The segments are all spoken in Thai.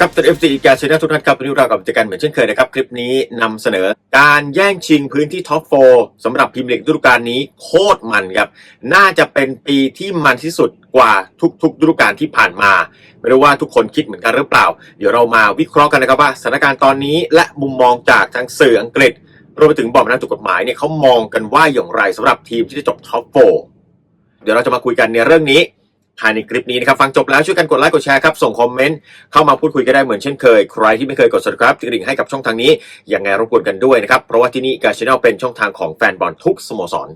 ครับเป็น FC แกชแนลทุกท่านครับวันนี้เรากลับมาเจอกันเหมือนเช่นเคยนะครับ คลิปนี้นำเสนอการแย่งชิงพื้นที่ท็อปโฟสำหรับพรีมียร์ลีกฤดูกาลนี้โคตรมันครับ น่าจะเป็นปีที่มันที่สุดกว่าทุกๆฤดูกาลที่ผ่านมา ไม่รู้ว่าทุกคนคิดเหมือนกันหรือเปล่า เดี๋ยวเรามาวิเคราะห์กันนะครับว่าสถานการณ์ตอนนี้และมุมมองจากทางสื่ออังกฤษรวมไปถึงบอร์ดนักตุกกฎหมายเนี่ยเขามองกันว่าอย่างไรสำหรับทีมที่จะจบท็อปโฟเดี๋ยวเราจะมาคุยกันในเรื่องนี้ ภายในคลิปนี้นะครับ ฟังจบแล้วช่วยกันกดไลค์กดแชร์ครับ ส่งคอมเมนต์เข้ามาพูดคุยก็ได้เหมือนเช่นเคย ใครที่ไม่เคยกด subscribe กระดิ่งให้กับช่องทางนี้ยังไงรบกวนกันด้วยนะครับ เพราะว่าที่นี่การชแนลเป็นช่องทางของแฟนบอลทุกสโมสร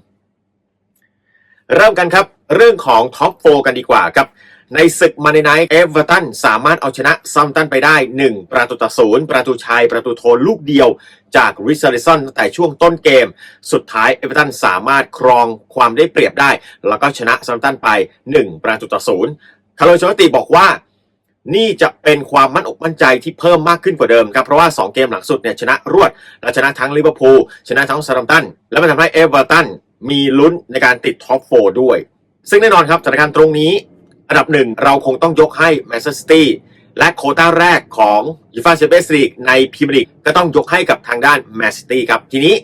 เริ่มกันครับ เรื่องของท็อปโฟกันดีกว่าครับ ในศึกมาในไนท์เอเวอร์ตันสามารถเอาชนะซัมตันไปได้ 1 ประตูต่อศูนย์ประตูชัยประตูโทนลูกเดียวจากริชาริสันตั้งแต่ช่วงต้นเกม สุดท้ายเอเวอร์ตันสามารถครองความได้เปรียบได้ แล้วก็ชนะซัมตันไป 1 ประตูต่อศูนย์คาร์โลชอตติบอกว่านี่จะเป็นความมั่นอกมั่นใจที่เพิ่มมากขึ้นกว่าเดิมครับ เพราะว่า 2 เกมหลังสุดเนี่ยชนะรวด และชนะทั้งลิเวอร์พูลชนะทั้งซาร์ตัน และมันทำให้เอเวอร์ตันมีลุ้นในการติดท็อปโฟด้วย ซึ่งแน่นอนครับสถานการณ์ตรงนี้ อันดับหนึ่งเราคงต้องยกให้แมนเชสเตอร์ซิตี้และโคต้าแรกของยูฟ่าแชมเปี้ยนส์ลีกในพรีเมียร์ลีกก็ต้องยกให้กับทางด้านแมนซิตี้ครับ ทีนี้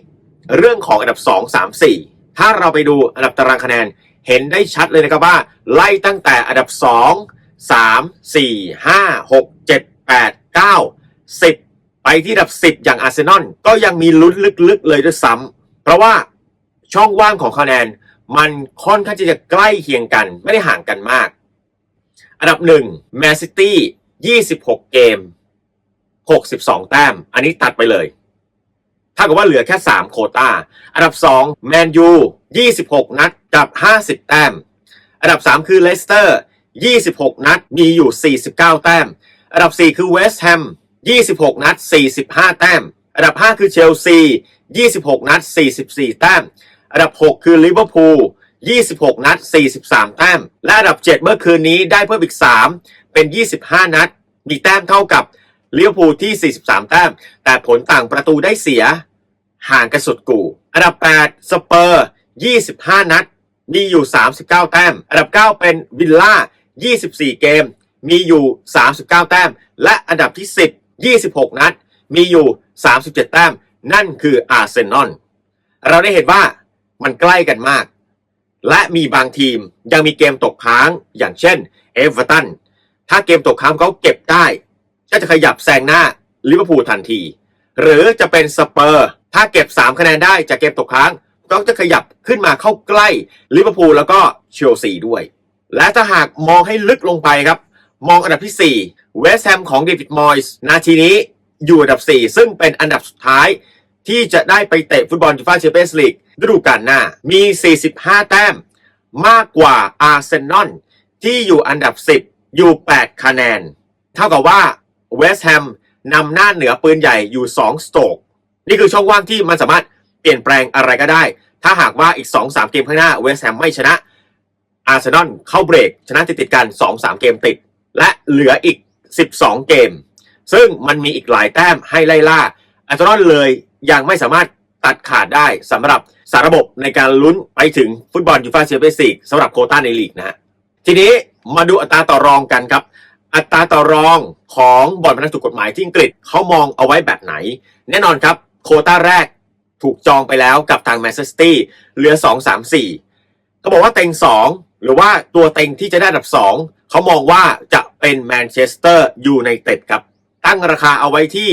เรื่องของอันดับ 2 3 4 ถ้าเราไปดูอันดับตารางคะแนน เห็นได้ชัดเลยนะครับว่า ไล่ตั้งแต่อันดับ 2 3 4 5 6 7 8 9 10 ไปที่อันดับ 10 อย่างอาร์เซนอลก็ยังมีลุ้นลึกๆเลยด้วยซ้ำเพราะว่าช่องว่างของคะแนน มันค่อนข้างจะใกล้เคียงกันไม่ได้ห่างกันมาก อันดับหนึ่งแมนซิตี้26เกม62แต้ม อันนี้ตัดไปเลยถ้ากับว่าเหลือแค่3โคตาอันดับ2แมนยู26นัดกับ50แต้ม อันดับ3คือเลสเตอร์26นัดมีอยู่49แต้ม อันดับ4คือเวสต์แฮม26นัด45แต้ม อันดับ5คือเชลซี26นัด44แต้ม อันดับ6คือลิเวอร์พูล 26 นัด 43 แต้ม และอันดับ 7 เมื่อคืนนี้ได้เพิ่มอีก 3 เป็น 25 นัด มีแต้มเท่ากับเลิเวอร์พูที่ 43 แต้ม แต่ผลต่างประตูได้เสีย ห่างกันสุดกู่ อันดับ 8 สเปอร์ 25 นัด มีอยู่ 39 แต้ม อันดับ 9 เป็นวิลล่า 24 เกม มีอยู่ 39 แต้ม และอันดับที่ 10 26 นัด มีอยู่ 37 แต้ม นั่นคืออาร์เซนอล เราได้เห็นว่ามันใกล้กันมาก และมีบางทีมยังมีเกมตกค้างอย่างเช่นเอเวอร์ตันถ้าเกมตกค้างเขาเก็บได้ ก็จะขยับแซงหน้าลิเวอร์พูลทันที หรือจะเป็นสเปอร์ ถ้าเก็บ 3 คะแนนได้จากเกมตกค้าง ก็จะขยับขึ้นมาเข้าใกล้ลิเวอร์พูลแล้วก็เชลซีด้วย และถ้าหากมองให้ลึกลงไปครับ มองอันดับที่4เวสต์แฮมของเดวิดมอยส์นาทีนี้อยู่อันดับ 4 ซึ่งเป็นอันดับสุดท้าย ที่จะได้ไปเตะฟุตบอลยูฟ่าแชมเปี้ยนส์ลีก ฤดูกาลหน้ามี 45 แต้ม มากกว่าอาร์เซนอลที่อยู่อันดับ 10 อยู่ 8 คะแนน เท่ากับว่าเวสต์แฮมนำหน้าเหนือปืนใหญ่อยู่ 2 สโตก นี่คือช่องว่างที่มันสามารถเปลี่ยนแปลงอะไรก็ได้ ถ้าหากว่าอีก 2-3 เกมข้างหน้าเวสต์แฮมไม่ชนะอาร์เซนอลเข้าเบรก ชนะติดติดกัน 2-3 เกมติด และเหลืออีก 12 เกม ซึ่งมันมีอีกหลายแต้มให้ไล่ล่าอาร์เซนอลเลยยังไม่สามารถ ตัดขาดได้สำหรับสารระบบในการลุ้นไปถึงฟุตบอลยูฟ่าแชมเปี้ยนส์ลีกสำหรับโคต้าในลีกนะฮะทีนี้มาดูอัตราต่อรองกันครับ อัตราต่อรองของบอร์ดพนักถูกกฎหมายที่อังกฤษเขามองเอาไว้แบบไหน แน่นอนครับโคต้าแรกถูกจองไปแล้วกับทางแมนเชสเตอร์เหลือ 2 3 4เขาบอกว่าเต็ง 2 หรือว่าตัวเต็งที่จะได้อันดับ 2 เขามองว่าจะเป็นแมนเชสเตอร์ยูไนเต็ดครับ ตั้งราคาเอาไว้ที่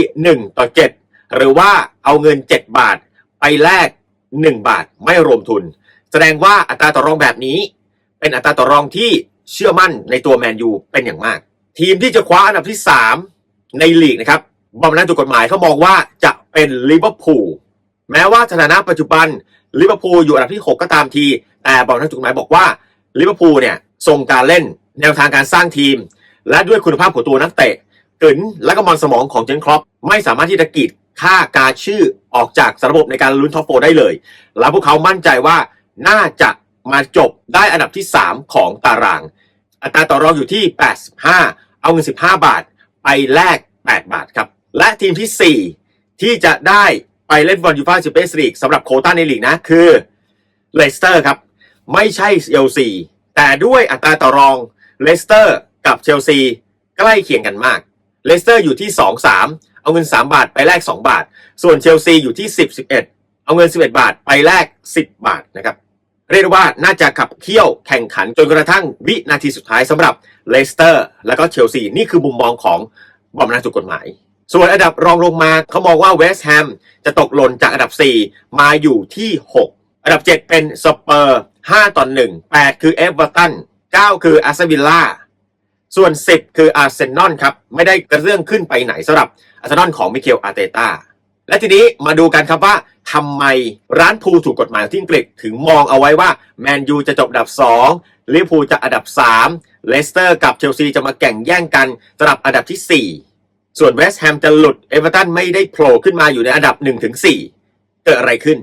1 ต่อ 7 หรือว่าเอาเงิน 7 บาท ไปแลก1 บาทไม่รวมทุน แสดงว่าอัตราต่อรองแบบนี้ เป็นอัตราต่อรองที่เชื่อมั่นในตัวแมนยูเป็นอย่างมาก ทีมที่จะคว้าอันดับที่ 3 ในลีกนะครับบอมนันถูกกฎหมายเขามองว่าจะเป็นลิเวอร์พูลแม้ว่าสถานะปัจจุบันลิเวอร์พูลอยู่อันดับที่ 6 ก็ตามที แต่บอมนันถูกกฎหมายบอกว่าลิเวอร์พูลเนี่ยทรงการเล่นแนวทางการสร้างทีม และด้วยคุณภาพของตัวนักเตะกึนและก็มอนสมองของเจนครอปไม่สามารถที่จะกีดค่าการชื่อ ออกจากระบบในการลุ้นท็อปโฟได้เลย และพวกเขามั่นใจว่าน่าจะมาจบได้อันดับที่ 3 ของตาราง อัตราต่อรองอยู่ที่ 85 เอาเงิน 15 บาท ไปแลก 8 บาทครับ และทีมที่ 4 ที่จะได้ไปเล่นบอลยูฟ่าแชมเปี้ยนส์ลีกสำหรับโคต้าในลีกนะ คือเลสเตอร์ครับ ไม่ใช่เชลซีแต่ด้วยอัตราต่อรองเลสเตอร์กับเชลซีใกล้เคียงกันมากเลสเตอร์อยู่ที่ 2 3 เอาเงิน 3 บาทไปแลก2 บาท ส่วนเชลซีอยู่ที่ 10 11 เอาเงิน 11 บาทไปแลก 10 บาทนะครับเรียกว่าน่าจะขับเคี่ยวแข่งขันจนกระทั่งวินาทีสุดท้ายสำหรับเลสเตอร์ แล้วก็เชลซีนี่คือมุมมองของบอมนักจุกกฎหมาย ส่วนอันดับรองลงมาเขามองว่าเวสต์แฮมจะตกหล่นจากอันดับ 4 มาอยู่ที่ 6 อันดับ 7 เป็นสเปอร์5ต่อ1 8 คือเอเวอร์ตัน9คืออาร์เซวิลล่า ส่วน 10 คืออาร์เซนอลครับ ไม่ได้กระเรื่องขึ้นไปไหนสำหรับอาร์เซนอลของมิเคลอาร์เตต้าและทีนี้มาดูกันครับว่าทำไมร้านพูลถูกกฎหมายที่อังกฤษถึงมองเอาไว้ว่าแมนยูจะจบอันดับ2ลิเวอร์พูลจะอันดับ 3 เลสเตอร์กับเชลซีจะมาแข่งแย่งกันสำหรับอันดับที่ 4 ส่วนเวสต์แฮมจะหลุดเอเวอร์ตันไม่ได้โผล่ขึ้นมาอยู่ในอันดับ 1-4 เกิดอะไรขึ้น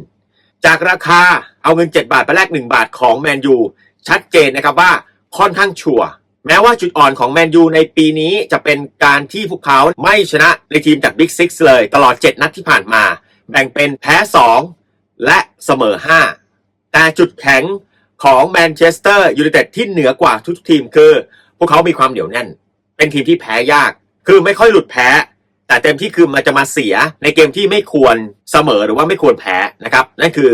จากราคาเอาเงิน 7 บาทไปแลก1บาทของแมนยูชัดเจนนะครับว่าค่อนข้างชัวร์ แม้ว่าจุดอ่อนของแมนยูในปีนี้จะเป็นการที่พวกเขาไม่ชนะในทีมจากบิ๊กซิกเลยตลอด 7 นัดที่ผ่านมา แบ่งเป็นแพ้ 2 และเสมอ 5 แต่จุดแข็งของแมนเชสเตอร์ยูไนเต็ดที่เหนือกว่าทุกทีมคือ พวกเขามีความเหนียวแน่น เป็นทีมที่แพ้ยาก คือไม่ค่อยหลุดแพ้ แต่เต็มที่คือมันจะมาเสียในเกมที่ไม่ควรเสมอหรือว่าไม่ควรแพ้นะครับนั่นคือ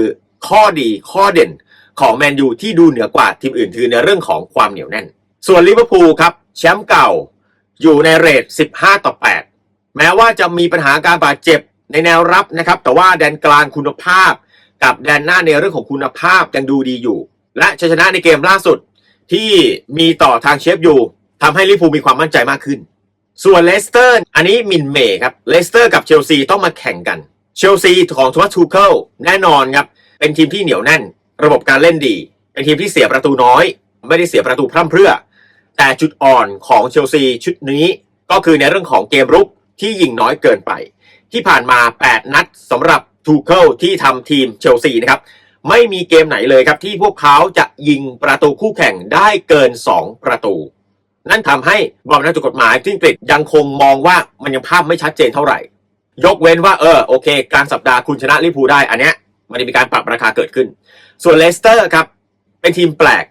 ข้อดีข้อเด่นของแมนยูที่ดูเหนือกว่าทีมอื่นคือในเรื่องของความเหนียวแน่น ส่วนลิเวอร์พูลครับแชมป์เก่าอยู่ในเรท 15 ต่อ 8 แม้ว่าจะมีปัญหาการบาดเจ็บในแนวรับนะครับ แต่ว่าแดนกลางคุณภาพ กับแดนหน้าในเรื่องของคุณภาพยังดูดีอยู่ และชัยชนะในเกมล่าสุดที่มีต่อทางเชฟยูทำให้ลิเวอร์พูลมีความมั่นใจมากขึ้น ส่วนเลสเตอร์ อันนี้มินเมย์ครับเลสเตอร์กับเชลซีต้องมาแข่งกัน เชลซีของทวัตทูเคิลแน่นอนครับเป็นทีมที่เหนียวแน่น ระบบการเล่นดี เป็นทีมที่เสียประตูน้อย ไม่ได้เสียประตูพร่ำเพรื่อ แต่จุดอ่อนของเชลซีชุดนี้ก็คือในเรื่องของเกมรุกที่ยิงน้อยเกินไป ที่ผ่านมา 8 นัดสำหรับทูเคิลที่ทำทีมเชลซีนะครับ ไม่มีเกมไหนเลยครับที่พวกเขาจะยิงประตูคู่แข่งได้เกิน 2 ประตู นั่นทำให้บอมนักจุกฎหมายที่อังกฤษยังคงมองว่ามันยังภาพไม่ชัดเจนเท่าไหร่ ยกเว้นว่าเออโอเค กลางสัปดาห์คุณชนะลิพูได้อันเนี้ยมันจะมีการปรับราคาเกิดขึ้น ส่วนเลสเตอร์ครับเป็นทีมแปลก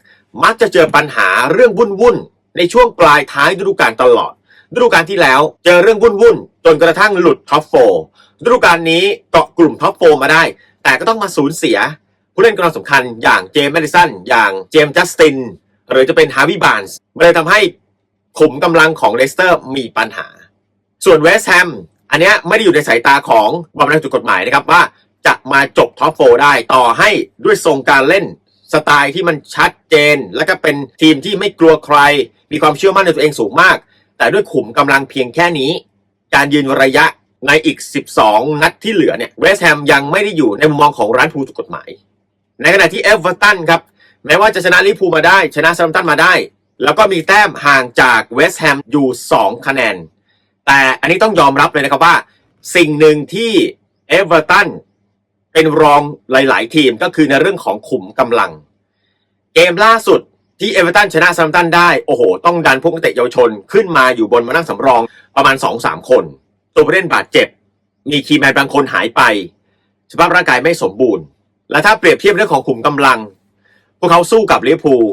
มักจะเจอปัญหาเรื่องวุ่นวุ่น ในช่วงปลายท้ายฤดูกาลตลอดฤดูกาลที่แล้วเจอเรื่องวุ่นวุ่นๆจนกระทั่งหลุดท็อปโฟฤดูกาลนี้เกาะกลุ่มท็อปโฟมาได้ แต่ก็ต้องมาสูญเสีย ผู้เล่นกำลังสำคัญอย่างเจมส์แมดิสันอย่างเจมส์จัสตินหรือจะเป็นฮาร์วีบานส์เลยทำให้ขุมกำลังของเลสเตอร์มีปัญหา ส่วนเวสต์แฮมอันนี้ไม่ได้อยู่ในสายตาของบอมนักจุดกฎหมายนะครับว่าจะมาจบท็อปโฟได้ต่อให้ด้วยทรงการเล่น สไตล์ที่มันชัดเจน และก็เป็นทีมที่ไม่กลัวใคร มีความเชื่อมั่นในตัวเองสูงมาก แต่ด้วยขุมกำลังเพียงแค่นี้ การยืนระยะในอีก 12 นัดที่เหลือเนี่ยเวสต์แฮมยังไม่ได้อยู่ในมุมมองของร้านทูถูกกฎหมาย ในขณะที่เอเวอร์ตันครับแม้ว่าจะชนะลิเวอร์พูลมาได้ ชนะซัมตันมาได้ แล้วก็มีแต้มห่างจากเวสต์แฮมอยู่ 2 คะแนน แต่อันนี้ต้องยอมรับเลยนะครับว่า สิ่งหนึ่งที่เอเวอร์ตันเป็นรองหลาย ๆ ทีมก็คือในเรื่องของขุมกำลัง เกมล่าสุดที่เอเวอร์ตันชนะซัมตันได้ โอ้โห ต้องดันพวกนักเตะเยาวชนขึ้นมาอยู่บนมานั่งสำรองประมาณ 2-3 คน ตัวผู้เล่นบาดเจ็บ มีคีย์แมนบางคนหายไป สภาพร่างกายไม่สมบูรณ์ และถ้าเปรียบเทียบเรื่องของขุมกำลัง พวกเขาสู้กับลิเวอร์พูล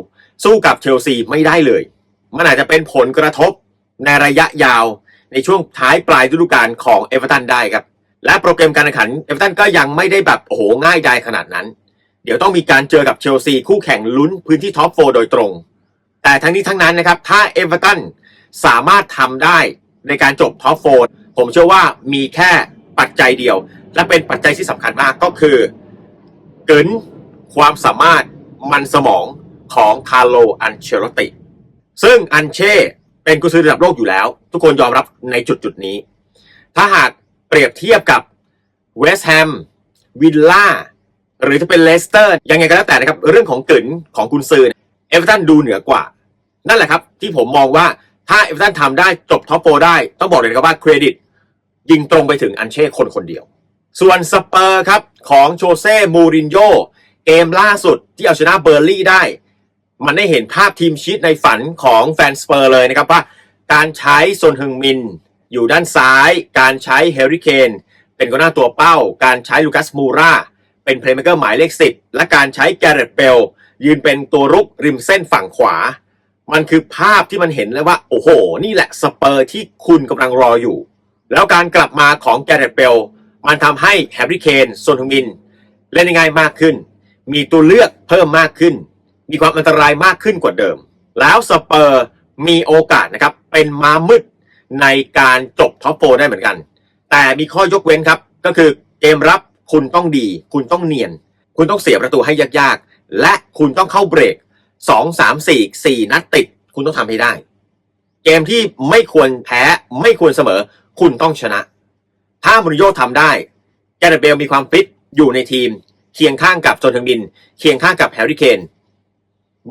สู้กับเชลซีไม่ได้เลย มันอาจจะเป็นผลกระทบในระยะยาวในช่วงท้ายปลายฤดูกาลของเอเวอร์ตันได้ครับ และโปรแกรมการแข่งขันเอเวอร์ตันก็ยังไม่ได้แบบโอ้โหง่ายดายขนาดนั้น เดี๋ยวต้องมีการเจอกับเชลซีคู่แข่งลุ้นพื้นที่ท็อปโฟโดยตรง แต่ทั้งนี้ทั้งนั้นนะครับ ถ้าเอเวอร์ตันสามารถทำได้ในการจบท็อปโฟผมเชื่อว่ามีแค่ปัจจัยเดียว และเป็นปัจจัยที่สำคัญมากก็คือ เกินความสามารถมันสมองของคาร์โลอันเชโรติ ซึ่งอันเช่เป็นกุญซือระดับโลกอยู่แล้ว ทุกคนยอมรับในจุดจุดนี้ ถ้าหากเปรียบเทียบกับเวสต์แฮมวิลล่า หรือจะเป็นเลสเตอร์ยังไงก็แล้วแต่นะครับ เรื่องของกึนของกุนซือเนี่ยเอเวอร์ตันดูเหนือกว่า นั่นแหละครับ ที่ผมมองว่าถ้าเอเวอร์ตันทำได้จบท็อปโฟได้ ต้องบอกเลยนะครับว่าเครดิต ยิงตรงไปถึงอันเช่คนคนเดียว ส่วนสเปอร์ครับ ของโชเซ่มูรินโญ่เกมล่าสุดที่เอาชนะเบอร์ลี่ได้ มันได้เห็นภาพทีมชีตในฝันของแฟนสเปอร์เลยนะครับว่า การใช้โซนฮึงมิน อยู่ด้านซ้าย การใช้เฮริเคนเป็นกองหน้าตัวเป้า การใช้ลูคัสมูรา เป็นเพลย์เม k เกอร์หมายเลข10และการใช้แกเรตเบลยืนเป็นตัวรุกริมเส้นฝั่งขวา มันคือภาพที่มันเห็นแล้วว่า โอ้โห นี่แหละสเปอร์ที่คุณกำลังรออยู่ แล้วการกลับมาของแกเรตเบลมันทำให้แฮร์รี่เคนโซนฮึงมิน เล่นง่ายมากขึ้น มีตัวเลือกเพิ่มมากขึ้น มีความอันตรายมากขึ้นกว่าเดิม แล้วสเปอร์มีโอกาสนะครับ เป็นม้ามืดในการจบท็อปโฟได้เหมือนกัน แต่มีข้อยกเว้นครับ ก็คือเกมรับ คุณต้องดี คุณต้องเนียน คุณต้องเสียประตูให้ยากๆ และคุณต้องเข้าเบรก2 3 4 4นัดติด คุณต้องทำให้ได้ เกมที่ไม่ควรแพ้ไม่ควรเสมอ คุณต้องชนะ ถ้ามูริโญ่ทำได้แกเรเบลมีความฟิตอยู่ในทีม เคียงข้างกับโจนทึงบิน เคียงข้างกับแฮร์รี่เคน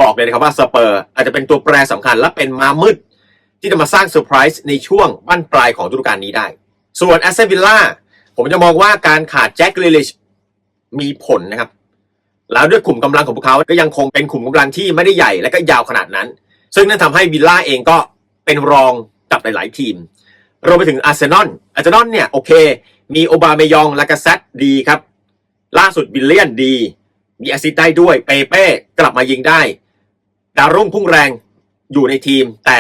บอกเลยนะครับว่าสเปอร์อาจจะเป็นตัวแปรสำคัญและเป็นมามืด ที่จะมาสร้างเซอร์ไพรส์ในช่วงบั้นปลายของฤดูกาลนี้ได้ ส่วนแอสเซนวิลล่า ผมจะมองว่าการขาดแจ็คกริลิชมีผลนะครับ แล้วด้วยกลุ่มกำลังของพวกเขาก็ยังคงเป็นกลุ่มกำลังที่ไม่ได้ใหญ่และก็ยาวขนาดนั้น ซึ่งนั่นทำให้วิลล่าเองก็เป็นรองกับหลาย ๆ ทีมรวมไปถึงอาร์เซนอลอาร์เซนอลเนี่ยโอเค มีโอบาเมยองและกาเซตดีครับ ล่าสุดวิลเลียนดี มีแอซิสต์ได้ด้วยเปเป้กลับมายิงได้ ดาวรุ่งพุ่งแรงอยู่ในทีม แต่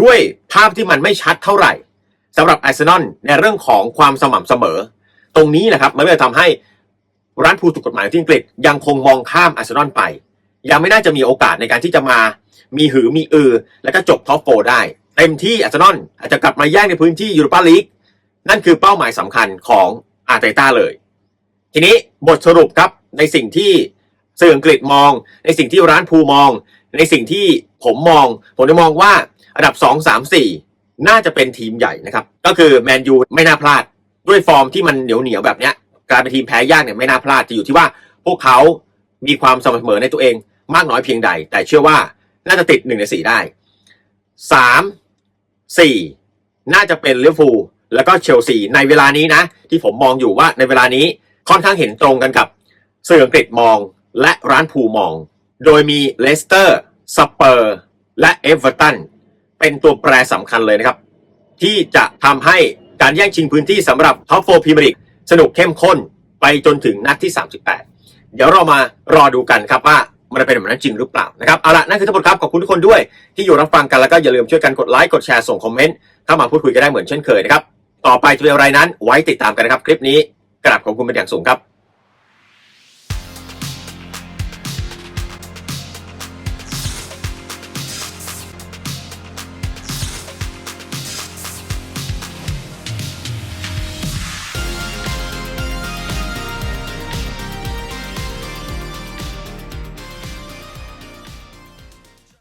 ด้วยภาพที่มันไม่ชัดเท่าไหร่ สำหรับอาร์เซนอลในเรื่องของความสม่ำเสมอ ตรงนี้นะครับมันก็เลยทำให้ร้านผู้ถูกกฎหมายที่อังกฤษยังคงมองข้ามอาร์เซนอลไป ยังไม่น่าจะมีโอกาสในการที่จะมามีหือมีอือ แล้วก็จบท็อปโฟได้เต็มที่อาร์เซนอลอาจจะกลับมาแย่งในพื้นที่ยูโรปาลีกนั่นคือเป้าหมายสำคัญของอาร์เตต้าเลย ทีนี้บทสรุปครับในสิ่งที่สื่ออังกฤษมอง ในสิ่งที่ร้านภูมอง ในสิ่งที่ผมมอง ผมจะมองว่าอันดับ 2 3 4 น่าจะเป็นทีมใหญ่นะครับ ก็คือแมนยูไม่น่าพลาด ด้วยฟอร์มที่มันเหนียวเหนียวแบบเนี้ยกายเป็นทีมแพ้ยากเนี่ยไม่น่าพลาดจะอยู่ที่ว่าพวกเขามีความสม่ำเสมอในตัวเองมากน้อยเพียงใด แต่เชื่อว่าน่าจะติดหนึ่งในสี่ได้สามสี่น่าจะเป็นลิเวอร์พูลแล้วก็เชลซีในเวลานี้นะ ที่ผมมองอยู่ว่าในเวลานี้ค่อนข้างเห็นตรงกันกับสื่ออังกฤษมองและร้านภูมอง โดยมีเลสเตอร์สเปอร์และเอเวอร์ตัน เป็นตัวแปรสำคัญเลยนะครับ ที่จะทำให้การแย่งชิงพื้นที่สำหรับท็อปโฟพรีเมียร์ลีกสนุกเข้มข้นไปจนถึงนัดที่ 38 เดี๋ยวเรามารอดูกันครับว่ามันเป็นแบบนั้นจริงหรือเปล่านะครับเอาละนั่นคือทั้งหมดครับขอบคุณทุกคนด้วยที่อยู่รับฟังกันแล้วก็อย่าลืมช่วยกันกดไลค์กดแชร์ส่งคอมเมนต์เข้ามาพูดคุยกันได้เหมือนเช่นเคยนะครับต่อไปจะเป็นอะไรนั้นไว้ติดตามกันนะครับ คลิปนี้กราบขอบคุณเป็นอย่างสูงครับ